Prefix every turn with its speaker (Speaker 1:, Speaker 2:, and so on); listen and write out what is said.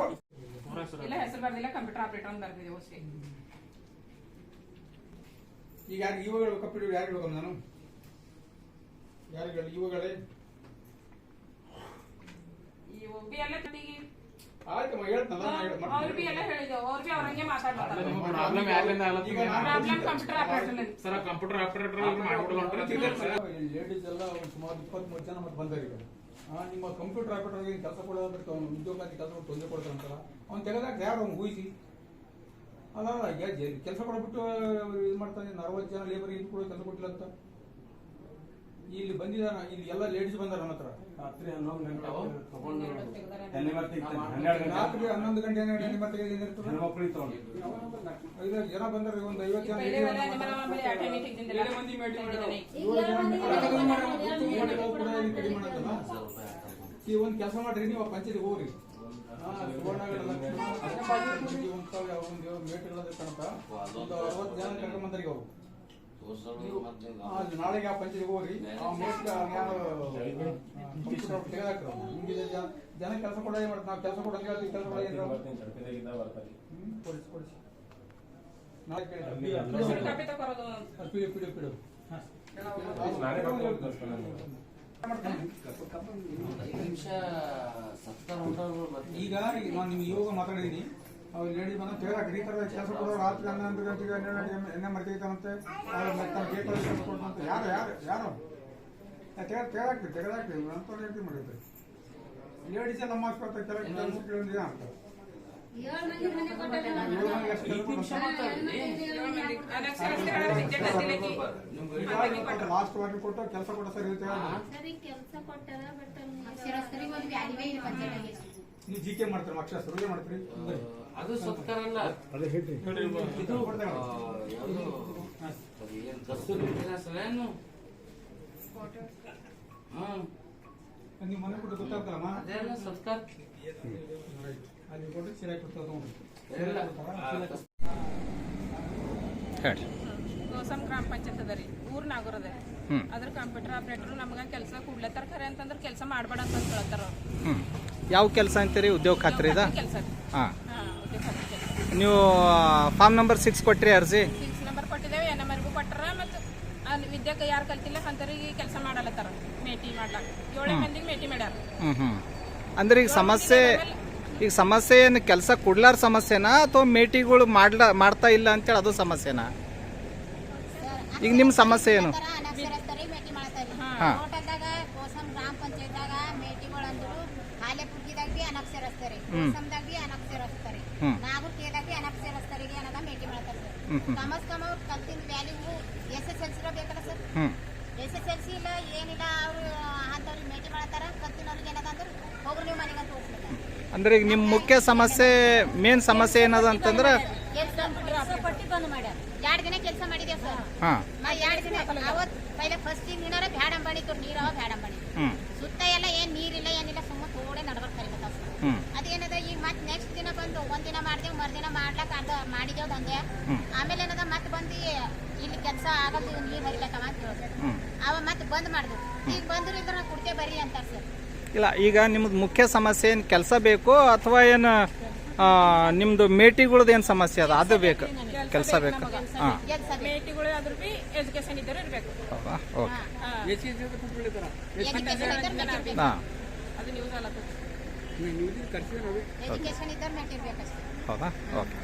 Speaker 1: ಬ-
Speaker 2: ಇಲ್ಲ ಹೆಸರು ಬರ್ದಿಲ್ಲ ಕಂಪ್ಯೂಟರ್ ಆಪರೇಟರ್ ಅಂತ
Speaker 1: ಈಗ ಯಾರು ಇವಾಗ ಕಂಪ್ಯೂಟರ್ ಯಾರು ಹೇಳ್ಬೇಕು ನಾನು? ಯಾರು ಹೇಳಿ ಇವುಗಳೇ?
Speaker 2: ಈ ಒಬ್ಬಿ ಎಲ್ಲ ಕಟ್ಟಿಗೆ
Speaker 1: ಆಯ್ತಮ್ಮ ಹೇಳ್ತಲ್ಲ ನಾನು ಹೇಳ್-
Speaker 2: ಅವ್ರು ಬಿ ಎಲ್ಲ ಹೇಳಿದೆವು ಅವ್ರು ಬಿ ಅವ್ರಂಗೆ ಮಾತಾಡ್ತಾರೆ
Speaker 3: ಪ್ರಾಬ್ಲಮ್ ಯಾರ್ಲಿಂದ ಆಗ್ಲತ್ತದ?
Speaker 2: Problem computer operator
Speaker 3: sir computer operator ಮಾಡ್ಬಿಡಲ್ಲ
Speaker 1: ladies ಎಲ್ಲ ಸುಮಾರು ಇಪ್ಪತ್ಮೂರು ಜನ ಮತ್ತೆ ಬಂದಾರೆ ಆ, ನಿಮ್ಮ ಕಂಪ್ಯೂಟರ್ ಆಪರೇಟರ್ಗೆ ಕೆಲಸ ಕೊಡೋದಕ್ಕೆ ಅವ್ನು ಉದ್ಯೋಗಾದಿ ಕೆಲಸ ತೊಂದರೆ ಕೊಡ್ತಾರಂತಲ್ಲ ಅವ್ನು ತೆಗೆದಾಗ ಯಾರು ಅವ್ನು ಊಹಿಸಿ. ಅಲ್ಲ ಕೆಲಸ ಕೊಡ್ಬಿಟ್ಟು ಇದು ಮಾಡ್ತಾನೆ ನಲವತ್ತು ಜನ ಲೇಬರ್ ಇದು ಕೂಡ ಕೆಲಸ ಕೊಟ್ಟಿಲ್ಲ ಅಂತ. ಇಲ್ಲಿ ಬಂದಿದಾರ ಇಲ್ಲಿ ಎಲ್ಲ ಲೇಡೀಸ್ ಬಂದಾರ ನನ್ನ ಹತ್ರ.
Speaker 4: ರಾತ್ರಿ ಹನ್ನೊಂದು ಗಂಟೆ ತಗೊಂಡು
Speaker 1: ರಾತ್ರಿ ಹನ್ನೊಂದು ಗಂಟೆ ಹನ್ನೆರಡು ಮತ್ತೆ ಏನಿರ್ತದೆ
Speaker 4: ಹೆಣ್ಮಕ್ಳಿಗೆ ತಗೊಂಡು.
Speaker 1: ಐದು ಜನ ಬಂದಾರೆ ಒಂದು ಐವತ್ತು ಜನ. ಏಳು ಮಂದಿ meeting
Speaker 2: ತೆಗ್ದಿದ್ದಾನೆ.
Speaker 1: ಈ ಒಂದು ಕೆಲಸ ಮಾಡ್ರಿ ನೀವು ಪಂಚಾಯತ್ ಹೋಗ್ರಿ. ಮೇಟ್ಗಳದ ಕಣಕ ಒಂದು ಅರವತ್ತು ಜನ ಕರ್ಕೊಂಡ್ ಬಂದ್ರಿ ಅವರು. ನಾಳೆಗೆ ಆ ಪಂಚಾಯತ್ ಹೋಗ್ರಿ ಆ ತೆಗೆದಾಕ್ರು ನಿಮ್ಗೆ ಜನ ಕೆಲಸ ಕೊಡೋದೇ ಮಾಡ್ತಾರೆ ನಾವು ಕೆಲಸ ಕೊಡೋದು ಕೆಲಸ ಕೊಡೋದು ಹ್ಮ್ ಕೊಡಿಸಿ ಕೊಡಿಸಿ ನಾಳೆ ಕೇಳಿ
Speaker 2: ಹೆಸರು ಕಾಪಿ ತಗೊರೋದು
Speaker 1: ಪಿಡು ಪಿಡು ಪಿಡು ಈಗ ಈಗ ನಾನು ನಿಮ್ಗೆ ಯೋಗ ಮಾತಾಡಿದೀನಿ ಅವ್ರು ಲೇಡಿ ಬಂದ ಈ ಥರ ಕೆಲಸ ಕೊಡೋರು ರಾತ್ರಿ ಹನ್ನೊಂದು ಗಂಟೆಗೆ ಹನ್ನೆರಡು ಗಂಟೆಗೆ ಎಣ್ಣೆ ಮರ್ತಿದ್ದಾನಂತೆ ಮತ್ತೆ ಬೇಕು ಕೆಲಸ ಕೊಡ್ತಂತೆ ಯಾರು ಯಾರು ಯಾರು? ತೆಗೆದ ತೆಗೆದಾಕ್ರಿ ತೆಗೆದಾಕ್ರಿ ಅಂತ. ರೀತಿ ಮಾಡಿದ್ರಿ ಲೇಡೀಸ್ ಎಲ್ಲ ಮಾಡ್ಕೊಳ್ತಾರೆ ಕೆಲ ಕೆಲಸ ಕೇಳಿದ್ರೆ ಕೆಲಸ ಲಾಸ್ಟ್ ವಾರ್ನಿಂಗ್ ಕೊಟ್ಟು ಕೆಲಸ ಕೂಡ ಸರ್ ನೀವು ಜಿ ಕೆ ಮಾಡ್ತಾರೆ? ಅಕ್ಷರ ಸುರುಗೆ ಮಾಡ್ತೀರಿ?
Speaker 5: ಅದು ಸತ್ಕಾರ ಅಲ್ಲ ಇದು ಏನ್ ಕಸ್ತೂರಿ ವಿನ್ಯಾಸನ ಏನು? ಹ್ಮ್
Speaker 1: ನೀವು ಮನೆ ಕೊಟ್ಟು ಗೊತ್ತಾಗ್ತಲ್ಲಮ್ಮ
Speaker 5: ಅದೇನ ಸತ್ಕಾರ.
Speaker 1: ಅಲ್ಲಿ ಕೊಟ್ಟು ಚೀಲ ಕೊಡ್ತಾರೆ? ನೋಡಿ
Speaker 5: ಇಲ್ಲ
Speaker 6: ಹೇಳಿ
Speaker 2: ಗೋಸಂ ಗ್ರಾಮ ಪಂಚಾಯತ್ ಅದ ರೀ. ಊರ್ನಾಗೂರ್ ಅದ ಅದ್ರ ಕಂಪ್ಯೂಟರ್ ಆಪರೇಟರ್ ನಮ್ಗ ಕೆಲಸ ಕೂಡ್ಲತ್ತಾರ ಖರೆ ಅಂತಂದ್ರೆ ಕೆಲಸ ಮಾಡ್ಬೇಡ ಅಂತ ಹೇಳ್ತಾರ
Speaker 6: ಹ್ಞೂ ಯಾವ ಕೆಲಸ ಅಂತೀರಿ? ಉದ್ಯೋಗ ಖಾತ್ರಿ ಇದ?
Speaker 2: ಕೆಲಸ
Speaker 6: ಹಾಂ. ನೀವು ಫಾರ್ಮ್ ನಂಬರ್ ಸಿಕ್ಸ್ ಕೊಟ್ರಿ ಅರ್ಜಿ?
Speaker 2: ಸಿಕ್ಸ್ ನಂಬರ್ ಕೊಟ್ಟಿದ್ದೇವೆ ಎನ್ ನಂಬರ್ಗೂ ಕೊಟ್ಟರ ಮತ್ತು ಅಲ್ಲಿ ವಿದ್ಯಾಕ ಯಾರು ಕಲ್ತಿಲ್ಲ ಈ ಕೆಲಸ ಮಾಡಲತ್ತಾರ ಮೇಟಿ ಮಾಡ್ಲಾಕ ಏಳೇ ಮಂದಿಗೆ ಮೇಟಿ ಮಾಡ್ಯಾರ.
Speaker 6: ಹ್ಞೂ ಹ್ಞೂ ಅಂದ್ರೆ ಈಗ ಸಮಸ್ಯೆ ಈಗ ಸಮಸ್ಯೆ ಏನು ಕೆಲಸ ಕೊಡ್ಲಾರ ಸಮಸ್ಯೆನಾ ಅಥವಾ ಮೇಟಿಗಳು ಮಾಡ್ಲ ಮಾಡ್ತಾ ಇಲ್ಲ ಅಂತೇಳಿ ಅದು ಸಮಸ್ಯೆನಾ? ಈಗ ನಿಮ್ಮ ಸಮಸ್ಯೆ ಏನು? ಹಾಂ.
Speaker 7: ಮಾಡ್ತಾರೆ ಕೋಸಂ ಗ್ರಾಮ ಪಂಚಾಯತ್ದಾಗ ಮೇಟಿಗಳಂದ್ರು ಹಾಲೆ ಪುರ್ಗಿದಾಗ ಬಿ. ಕೋಸಂದಾಗ ಬಿ ಅನಕ್ಷರಸ್ಥರಿ.
Speaker 6: ಹ್ಮ್.
Speaker 7: ನಾಗೂರ್ ಕೇದಾಗ ಬಿ ಅನಕ್ಷರಸ್ಥರಿಗೆ ಅನ್ನೋದ ಮೇಟಿ ಮಾಡ್ತಾರೆ ಸರ್. ಕಮಸ್ ಕಮ್ ಅವ್ರು ಕಲ್ತಿನ value S S L C ಬೇಕಲ್ಲ sir? S S L C ಇಲ್ಲ ಏನಿಲ್ಲ ಅವರು ಅಂತವ್ರಿಗೆ ಮೇಟಿ ಮಾಡ್ತಾರ ಕಲ್ತಿನವ್ರಿಗೆ ಏನದ ಅಂದ್ರೆ ಹೋಗ್ರಿ ನೀವು ಮನೆಗೆ ಅಂತ
Speaker 6: ಅಂದ್ರೆ ಈಗ ನಿಮ್ಮ ಮುಖ್ಯ ಸಮಸ್ಯೆ ಮೇನ್ ಸಮಸ್ಯೆ ಏನದ ಅಂತಂದ್ರೆ
Speaker 7: ಪಟ್ಟಿ ಬಂದ್ ಮಾಡ್ಯಾರ. ಎರಡು ದಿನ ಕೆಲಸ ಮಾಡಿದೇವ್ ಸರ್?
Speaker 6: ಹಾಂ.
Speaker 7: ಎರಡು ದಿನ ಅವತ್ ಪೈಲೆ ಫಸ್ಟ್ ದಿನಾರ ಬ್ಯಾಡ ಅಂಬಾಡಿ ತೋರ್ ನೀರ ಬ್ಯಾಡ
Speaker 6: ಹ್ಞೂ
Speaker 7: ಸುತ್ತ ಎಲ್ಲ ಏನ್ ನೀರಿಲ್ಲ ಏನಿಲ್ಲ ಸುಮ್ಮ ತೋಡೆ ನಡ್ಬರ್ಕ್ ಕರಿಬೇಕ
Speaker 6: ಹ್ಞೂ
Speaker 7: ಅದೇನದ ಈಗ ಮತ್ತೆ ನೆಕ್ಸ್ಟ್ ದಿನ ಬಂದು ಒಂದಿನ ದಿನ ಮಾಡ್ದೇವ್ ಮರ್ದಿನ ಮಾಡ್ಲಾಕ ಅರ್ಧ ಮಾಡಿದೇವ್
Speaker 6: ಬಂದೆ.
Speaker 7: ಆಮೇಲೆ ಏನದ ಮತ್ತೆ ಬಂದು ಇಲ್ಲಿ ಕೆಲಸ ಆಗಲ್ಲ ನೀರ್ ಹರಿಲಕ್ಕವ ಅಂತ ಹೇಳ್ತಾರೆ ಅವ ಮತ್ತೆ ಬಂದ್ ಮಾಡ್ದು ಈಗ ಬಂದ್ರು ಇದ್ರ ಕುಡ್ತೆ ಬರ್ರಿ ಅಂತ ಸರ್.
Speaker 6: ಇಲ್ಲ ಈಗ ನಿಮ್ದು ಮುಖ್ಯ ಸಮಸ್ಯೆ ಏನ್ ಕೆಲಸ ಬೇಕು ಅಥವಾ ಏನು ನಿಮ್ಮದು ಮೇಟಿಗಳದ್ದು ಏನು ಸಮಸ್ಯೆ ಅದ? ಅದು ಬೇಕು. ಕೆಲಸ ಬೇಕು ಹಾಂ.
Speaker 7: ಹಾ.
Speaker 6: ಹೌದಾ? ಓಕೆ.